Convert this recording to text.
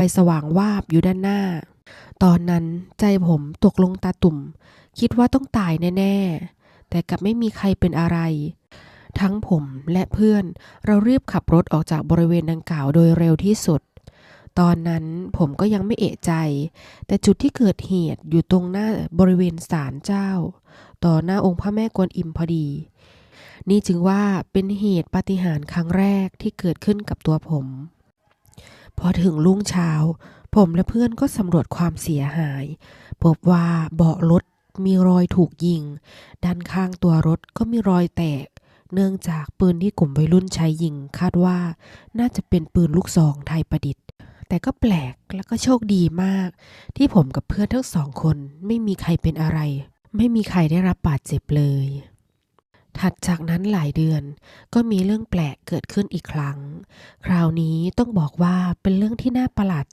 ไฟสว่างวาบอยู่ด้านหน้า ตอนนั้นใจผมตกลงตาตุ่ม คิดว่าต้องตายแน่ ๆ แต่กลับไม่มีใครเป็นอะไร ทั้งผมและเพื่อนเรารีบขับรถออกจากบริเวณดังกล่าวโดยเร็วที่สุด ตอนนั้นผมก็ยังไม่เอะใจ แต่จุดที่เกิดเหตุอยู่ตรงหน้าบริเวณศาลเจ้า ต่อหน้าองค์พระแม่กวนอิมพอดี นี่จึงว่าเป็นเหตุปาฏิหาริย์ครั้งแรกที่เกิดขึ้นกับตัวผม พอถึงรุ่งเช้า ผมและเพื่อนก็สำรวจความเสียหาย พบว่าเบาะรถมีรอยถูกยิง ด้านข้างตัวรถก็มีรอยแตก เนื่องจากปืนที่กลุ่มวัยรุ่นใช้ยิง คาดว่าน่าจะเป็นปืนลูกซองไทยประดิษฐ์ แต่ก็แปลกและก็โชคดีมาก ที่ผมกับเพื่อนทั้งสองคนไม่มีใครเป็นอะไร ไม่มีใครได้รับบาดเจ็บเลย ถัดจากนั้นหลายเดือนก็มีเรื่องแปลกเกิดขึ้นอีกครั้ง คราวนี้ต้องบอกว่าเป็นเรื่องที่น่าประหลาด